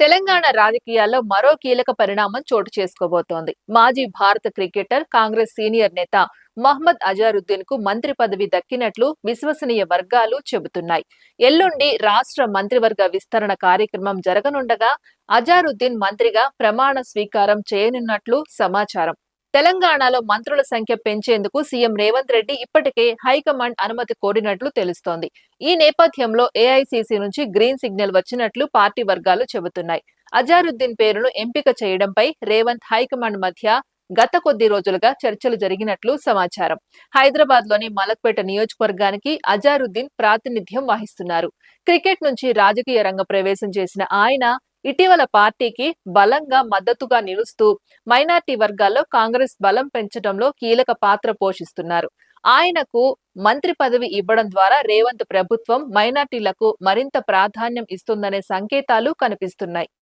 తెలంగాణ రాజకీయాల్లో మరో కీలక పరిణామం చోటు చేసుకోబోతోంది. మాజీ భారత క్రికెటర్ కాంగ్రెస్ సీనియర్ నేత మహ్మద్ అజారుద్దీన్కు మంత్రి పదవి దక్కినట్లు విశ్వసనీయ వర్గాలు చెబుతున్నాయి. ఎల్లుండి రాష్ట్ర మంత్రివర్గ విస్తరణ కార్యక్రమం జరగనుండగా అజారుద్దీన్ మంత్రిగా ప్రమాణ స్వీకారం చేయనున్నట్లు సమాచారం. తెలంగాణలో మంత్రుల సంఖ్య పెంచేందుకు సీఎం రేవంత్ రెడ్డి ఇప్పటికే హైకమాండ్ అనుమతి కోరినట్లు తెలుస్తోంది. ఈ నేపథ్యంలో ఏఐసీసీ నుంచి గ్రీన్ సిగ్నల్ వచ్చినట్లు పార్టీ వర్గాలు చెబుతున్నాయి. అజారుద్దీన్ పేరును ఎంపిక చేయడంపై రేవంత్ హైకమాండ్ మధ్య గత కొద్ది రోజులుగా చర్చలు జరిగినట్లు సమాచారం. హైదరాబాద్లోని మలక్పేట నియోజకవర్గానికి అజారుద్దీన్ ప్రాతినిధ్యం వహిస్తున్నారు. క్రికెట్ నుంచి రాజకీయ రంగ ప్రవేశం చేసిన ఆయన ఇటీవల పార్టీకి బలంగా మద్దతుగా నిలుస్తూ మైనార్టీ వర్గాల్లో కాంగ్రెస్ బలం పెంచడంలో కీలక పాత్ర పోషిస్తున్నారు. ఆయనకు మంత్రి పదవి ఇవ్వడం ద్వారా రేవంత్ ప్రభుత్వం మైనార్టీలకు మరింత ప్రాధాన్యం ఇస్తుందనే సంకేతాలు కనిపిస్తున్నాయి.